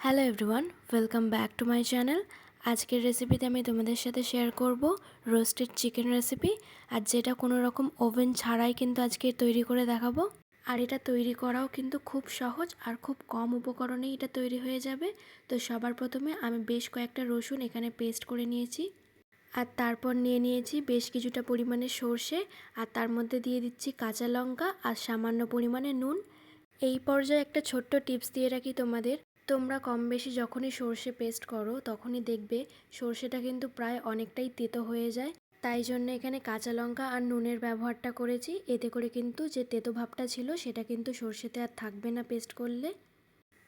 Hello everyone welcome back to my channel আজকের রেসিপিতে আমি তোমাদের সাথে শেয়ার করব রোস্টেড চিকেন রেসিপি আর যেটা কোনো রকম ওভেন ছাড়াই কিন্তু আজকে তৈরি করে দেখাবো। আর এটা তৈরি করাও কিন্তু খুব সহজ আর খুব কম উপকরণেই এটা তৈরি হয়ে যাবে। তো সবার প্রথমে আমি বেশ কয়েকটা রসুন এখানে পেস্ট করে নিয়েছি। আর তারপর নিয়ে নিয়েছি বেশ কিছুটা পরিমাণে সর্ষে আর তার মধ্যে দিয়ে দিচ্ছি কাঁচা লঙ্কা আর সামান্য পরিমাণে নুন। এই পর্যায়ে একটা ছোট্ট টিপস দিয়ে রাখি তোমাদের। তোমরা কম বেশি যখনই সর্ষে পেস্ট করো, তখনই দেখবে সর্ষেটা কিন্তু প্রায় অনেকটাই তেতো হয়ে যায়। তাই জন্য এখানে কাঁচা লঙ্কা আর নুনের ব্যবহারটা করেছি। এতে করে কিন্তু যে তেতো ভাবটা ছিল, সেটা কিন্তু সর্ষেতে আর থাকবে না পেস্ট করলে।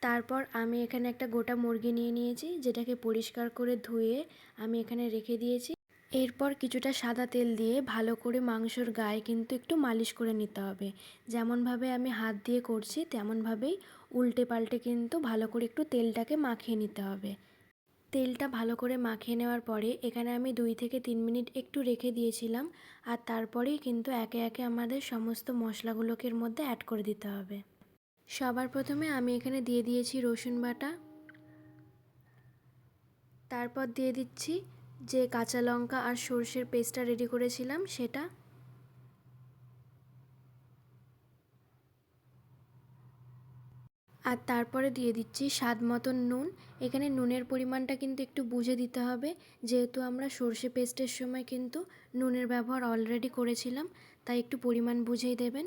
তারপর আমি এখানে একটা গোটা মুরগি নিয়ে নিয়েছি, যেটাকে পরিষ্কার করে ধুয়ে আমি এখানে রেখে দিয়েছি। এরপর কিছুটা সাদা তেল দিয়ে ভালো করে মাংসর গায়ে কিন্তু একটু মালিশ করে নিতে হবে। যেমনভাবে আমি হাত দিয়ে করছি, তেমনভাবেই উল্টে পাল্টে কিন্তু ভালো করে একটু তেলটাকে মাখিয়ে নিতে হবে। তেলটা ভালো করে মাখিয়ে নেওয়ার পরে এখানে আমি দুই থেকে তিন মিনিট একটু রেখে দিয়েছিলাম আর তারপরেই কিন্তু একে একে আমাদের সমস্ত মশলাগুলোকে এর মধ্যে অ্যাড করে দিতে হবে। সবার প্রথমে আমি এখানে দিয়ে দিয়েছি রসুন বাটা। তারপর দিয়ে দিচ্ছি যে কাঁচা লঙ্কা আর সর্ষের পেস্টটা রেডি করেছিলাম, সেটা? আর তারপরে দিয়ে দিচ্ছি স্বাদ মতন নুন। এখানে নুনের পরিমাণটা কিন্তু একটু বুঝে দিতে হবে। যেহেতু আমরা সর্ষে পেস্টের সময় কিন্তু নুনের ব্যবহার অলরেডি করেছিলাম, তাই একটু পরিমাণ বুঝেই দেবেন।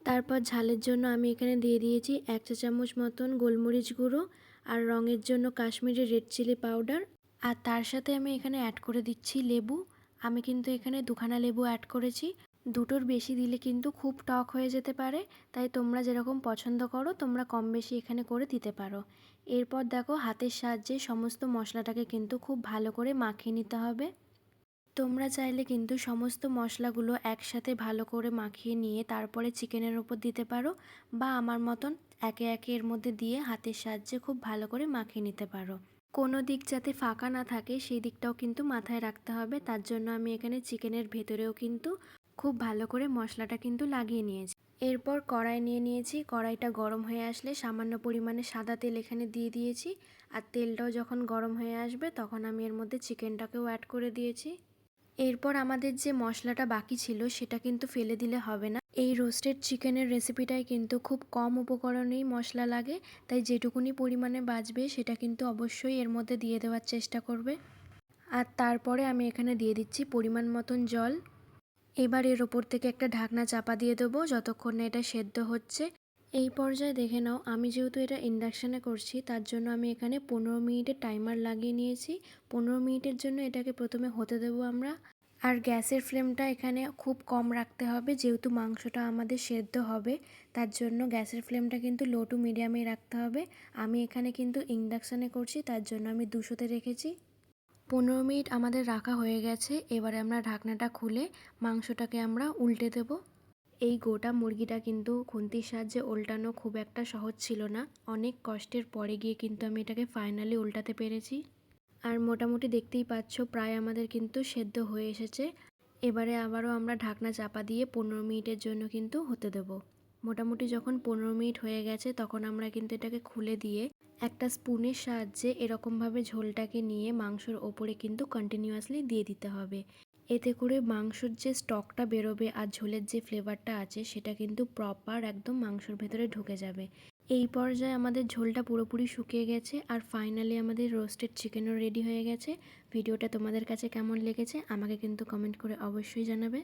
তারপর ঝালের জন্য আমি এখানে দিয়ে দিয়েছি এক চা চামচ মতন গোলমরিচ গুঁড়ো আর রঙের জন্য কাশ্মীরি রেড চিলি পাউডার আর তার সাথে আমি এখানে অ্যাড করে দিচ্ছি লেবু। আমি কিন্তু এখানে দুখানা লেবু অ্যাড করেছি। দুটোর বেশি দিলে কিন্তু খুব টক হয়ে যেতে পারে। তাই তোমরা যেরকম পছন্দ করো, তোমরা কম বেশি এখানে করে দিতে পারো। এরপর দেখো হাতের সাহায্যে সমস্ত মশলাটাকে কিন্তু খুব ভালো করে মাখিয়ে নিতে হবে। তোমরা চাইলে কিন্তু সমস্ত মশলাগুলো একসাথে ভালো করে মাখিয়ে নিয়ে তারপরে চিকেনের ওপর দিতে পারো বা আমার মতন একে একে এর মধ্যে দিয়ে হাতের সাহায্যে খুব ভালো করে মাখিয়ে নিতে পারো। কোনো দিক যাতে ফাঁকা না থাকে, সেই দিকটাও কিন্তু মাথায় রাখতে হবে। তার জন্য আমি এখানে চিকেনের ভেতরেও কিন্তু খুব ভালো করে মশলাটা কিন্তু লাগিয়ে নিয়েছি। এরপর কড়াই নিয়ে নিয়েছি। কড়াইটা গরম হয়ে আসলে সামান্য পরিমাণে সাদা তেল এখানে দিয়ে দিয়েছি। আর তেলটাও যখন গরম হয়ে আসবে, তখন আমি এর মধ্যে চিকেনটাকেও অ্যাড করে দিয়েছি। এরপর আমাদের যে মশলাটা বাকি ছিল, সেটা কিন্তু ফেলে দিলে হবে না। এই রোস্টেড চিকেনের রেসিপিটাই কিন্তু খুব কম উপকরণেই মশলা লাগে, তাই যেটুকুনি পরিমাণে বাঁচবে সেটা কিন্তু অবশ্যই এর মধ্যে দিয়ে দেওয়ার চেষ্টা করবে। আর তারপরে আমি এখানে দিয়ে দিচ্ছি পরিমাণ মতন জল। এবার এর ওপর থেকে একটা ঢাকনা চাপা দিয়ে দেবো, যতক্ষণ না এটা সেদ্ধ হচ্ছে। এই পর্যায়ে দেখে নাও, আমি যেহেতু এটা ইন্ডাকশানে করছি, তার জন্য আমি এখানে পনেরো মিনিটের টাইমার লাগিয়ে নিয়েছি। পনেরো মিনিটের জন্য এটাকে প্রথমে হতে দেবো আমরা। আর গ্যাসের ফ্লেমটা এখানে খুব কম রাখতে হবে, যেহেতু মাংসটা আমাদের সেদ্ধ হবে, তার জন্য গ্যাসের ফ্লেমটা কিন্তু লো টু মিডিয়ামে রাখতে হবে। আমি এখানে কিন্তু ইন্ডাকশানে করছি, তার জন্য আমি দুশোতে রেখেছি। পনেরো মিনিট আমাদের রাখা হয়ে গেছে, এবারে আমরা ঢাকনাটা খুলে মাংসটাকে আমরা উল্টে দেব। এই গোটা মুরগিটা কিন্তু খুন্তির সাহায্যে উল্টানো খুব একটা সহজ ছিল না। অনেক কষ্টের পরে গিয়ে কিন্তু আমি এটাকে ফাইনালি উল্টাতে পেরেছি। আর মোটামুটি দেখতেই পাচ্ছ, প্রায় আমাদের কিন্তু সেদ্ধ হয়ে এসেছে। এবারে আবারও আমরা ঢাকনা চাপা দিয়ে পনেরো মিনিটের জন্য কিন্তু হতে দেব। মোটামুটি যখন পনেরো মিনিট হয়ে গেছে, তখন আমরা কিন্তু এটাকে খুলে দিয়ে একটা স্পুনের সাহায্যে এরকমভাবে ঝোলটাকে নিয়ে মাংসর ওপরে কিন্তু কন্টিনিউয়াসলি দিয়ে দিতে হবে। এতে করে মাংসর যে স্টকটা বেরোবে আর ঝোলের যে ফ্লেভারটা আছে, সেটা কিন্তু প্রপার একদম মাংসর ভেতরে ঢুকে যাবে। এই পর্যায়ে আমাদের ঝোলটা পুরোপুরি শুকিয়ে গেছে আর ফাইনালি আমাদের রোস্টেড চিকেনও রেডি হয়ে গেছে। ভিডিওটা তোমাদের কাছে কেমন লেগেছে, আমাকে কিন্তু কমেন্ট করে অবশ্যই জানাবে।